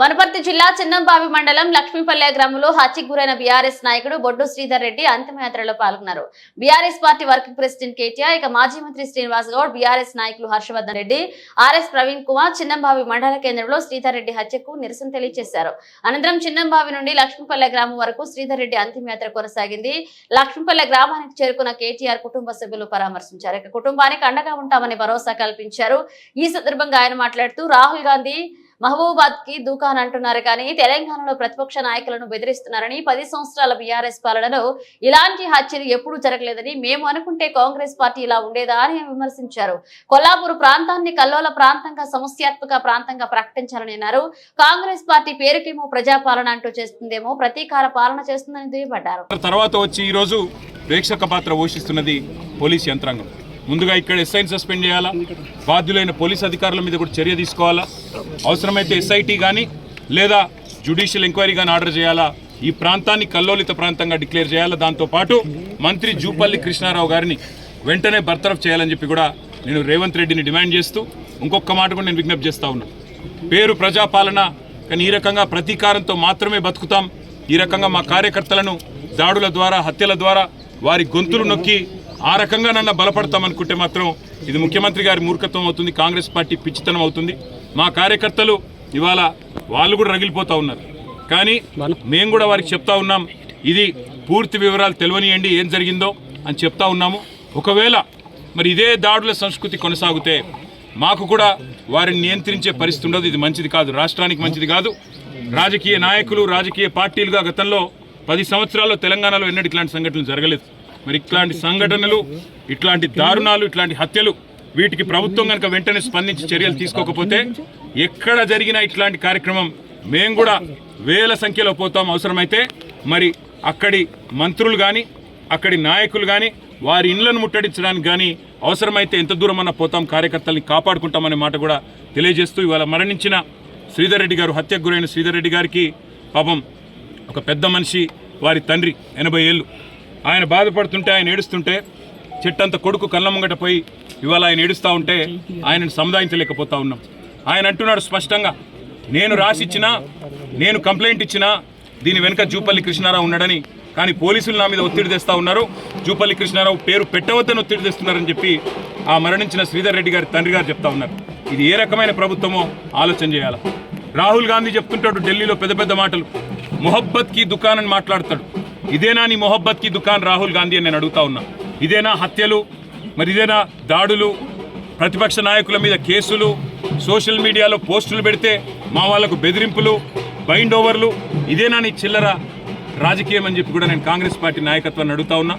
వనపర్తి జిల్లా చిన్నంబావి మండలం లక్ష్మీపల్లె గ్రామంలో హత్యకు గురైన బీఆర్ఎస్ నాయకుడు బొడ్డు శ్రీధర్ రెడ్డి అంతిమయాత్రలో పాల్గొన్నారు. BRS party working president KTR ఇక మాజీ మంత్రి శ్రీనివాస్ గౌడ్ బీఆర్ఎస్ నాయకులు హర్షవర్ధన్ రెడ్డి ఆర్ఎస్ ప్రవీణ్ కుమార్ చిన్నంబావి మండల కేంద్రంలో శ్రీధర్ రెడ్డి హత్యకు నిరసన తెలియజేశారు. అనంతరం చిన్నంబావి నుండి లక్ష్మీపల్లె గ్రామం వరకు శ్రీధర్ రెడ్డి అంతిమయాత్ర కొనసాగింది. లక్ష్మీపల్లె గ్రామానికి చేరుకున్న కేటీఆర్ కుటుంబ సభ్యులు పరామర్శించారు. ఇక కుటుంబానికి అండగా ఉంటామని భరోసా కల్పించారు. ఈ సందర్భంగా ఆయన మాట్లాడుతూ రాహుల్ గాంధీ మహబూబాద్కి దూకాన్ అంటున్నారు కానీ తెలంగాణలో ప్రతిపక్ష నాయకులను బెదిరిస్తున్నారని పది సంవత్సరాల బీఆర్ఎస్ పాలనలో ఇలాంటి హత్యలు ఎప్పుడూ జరగలేదని మేము అనుకుంటే కాంగ్రెస్ పార్టీ ఇలా ఉండేదా అని విమర్శించారు. కొల్లాపూర్ ప్రాంతాన్ని కల్లోల ప్రాంతంగా సమస్యాత్మక ప్రాంతంగా ప్రకటించాలని అన్నారు. కాంగ్రెస్ పార్టీ పేరుకేమో ప్రజాపాలన అంటూ చేస్తుందేమో ప్రతీకార పాలన చేస్తుందని దుయ్యబడ్డారు. తర్వాత వచ్చి ఈరోజు ప్రేక్షక పాత్ర పోషిస్తున్నది పోలీస్ యంత్రాంగం. ముందుగా ఇక్కడ ఎస్ఐని సస్పెండ్ చేయాలా? బాధ్యులైన పోలీస్ అధికారుల మీద కూడా చర్య తీసుకోవాలా? అవసరమైతే ఎస్ఐటి కానీ లేదా జ్యుడిషియల్ ఎంక్వైరీ కానీ ఆర్డర్ చేయాలా? ఈ ప్రాంతాన్ని కల్లోలిత ప్రాంతంగా డిక్లేర్ చేయాలా? దాంతోపాటు మంత్రి జూపల్లి కృష్ణారావు గారిని వెంటనే బర్తరఫ్ చేయాలని చెప్పి కూడా నేను రేవంత్ రెడ్డిని డిమాండ్ చేస్తూ ఇంకొక మాట కూడా నేను విజ్ఞప్తి చేస్తా ఉన్నా. పేరు ప్రజాపాలన కానీ ఈ రకంగా ప్రతీకారంతో మాత్రమే బతుకుతాం. ఈ రకంగా మా కార్యకర్తలను దాడుల ద్వారా హత్యల ద్వారా వారి గొంతులు నొక్కి ఆ రకంగా నన్ను బలపడతామనుకుంటే మాత్రం ఇది ముఖ్యమంత్రి గారి మూర్ఖత్వం అవుతుంది కాంగ్రెస్ పార్టీ పిచ్చితనం అవుతుంది. మా కార్యకర్తలు ఇవాళ వాళ్ళు కూడా రగిలిపోతూ ఉన్నారు. కానీ మేము కూడా వారికి చెప్తా ఉన్నాం ఇది పూర్తి వివరాలు తెలియనియండి ఏం జరిగిందో అని చెప్తా ఉన్నాము. ఒకవేళ మరి ఇదే దాడుల సంస్కృతి కొనసాగితే మాకు కూడా వారిని నియంత్రించే పరిస్థితి ఉండదు. ఇది మంచిది కాదు. రాష్ట్రానికి మంచిది కాదు. రాజకీయ నాయకులు రాజకీయ పార్టీలుగా గతంలో పది సంవత్సరాల్లో తెలంగాణలో ఎన్నటికి ఇలాంటి సంఘటనలు జరగలేదు. మరి ఇట్లాంటి సంఘటనలు ఇట్లాంటి దారుణాలు ఇట్లాంటి హత్యలు వీటికి ప్రభుత్వం కనుక వెంటనే స్పందించి చర్యలు తీసుకోకపోతే ఎక్కడ జరిగిన ఇట్లాంటి కార్యక్రమం మేము కూడా వేల సంఖ్యలో పోతాం అవసరమైతే. మరి అక్కడి మంత్రులు కానీ అక్కడి నాయకులు కానీ వారి ఇండ్లను ముట్టడించడానికి కానీ అవసరమైతే ఎంత దూరం అన్న పోతాం కార్యకర్తల్ని కాపాడుకుంటామనే మాట కూడా తెలియజేస్తూ ఇవాళ మరణించిన శ్రీధర్ రెడ్డి గారు హత్యకు గురైన శ్రీధర్ రెడ్డి గారికి పాపం ఒక పెద్ద మనిషి వారి తండ్రి ఎనభై ఏళ్ళు. ఆయన బాధపడుతుంటే ఆయన ఏడుస్తుంటే చెట్టంత కొడుకు కళ్ళ ముంగట పోయి ఇవాళ ఆయన ఏడుస్తూ ఉంటే ఆయనను సముదాయించలేకపోతా ఉన్నాం. ఆయన అంటున్నాడు స్పష్టంగా నేను రాసిచ్చినా నేను కంప్లైంట్ ఇచ్చినా దీని వెనుక జూపల్లి కృష్ణారావు ఉన్నాడని కానీ పోలీసులు నా మీద ఒత్తిడి తెస్తా ఉన్నారు. జూపల్లి కృష్ణారావు పేరు పెట్టవద్దని ఒత్తిడి తెస్తున్నారని చెప్పి ఆ మరణించిన శ్రీధర్ రెడ్డి గారి తండ్రి గారు చెప్తా ఉన్నారు. ఇది ఏ రకమైన ప్రభుత్వమో ఆలోచన చేయాలి? రాహుల్ గాంధీ చెప్తుంటాడు ఢిల్లీలో పెద్ద పెద్ద మాటలు. మొహబ్బత్కి దుకాన్ మాట్లాడతాడు. ఇదేనా నీ మొహబ్బత్కి దుకాన్ రాహుల్ గాంధీ అని నేను అడుగుతా ఉన్నా. ఇదేనా హత్యలు? మరి ఇదేనా దాడులు? ప్రతిపక్ష నాయకుల మీద కేసులు? సోషల్ మీడియాలో పోస్టులు పెడితే మా వాళ్ళకు బెదిరింపులు బైండ్ ఓవర్లు? ఇదేనా నీ చిల్లర? రాజకీయం అని చెప్పి కూడా నేను కాంగ్రెస్ పార్టీ నాయకత్వాన్ని అడుగుతా ఉన్నా.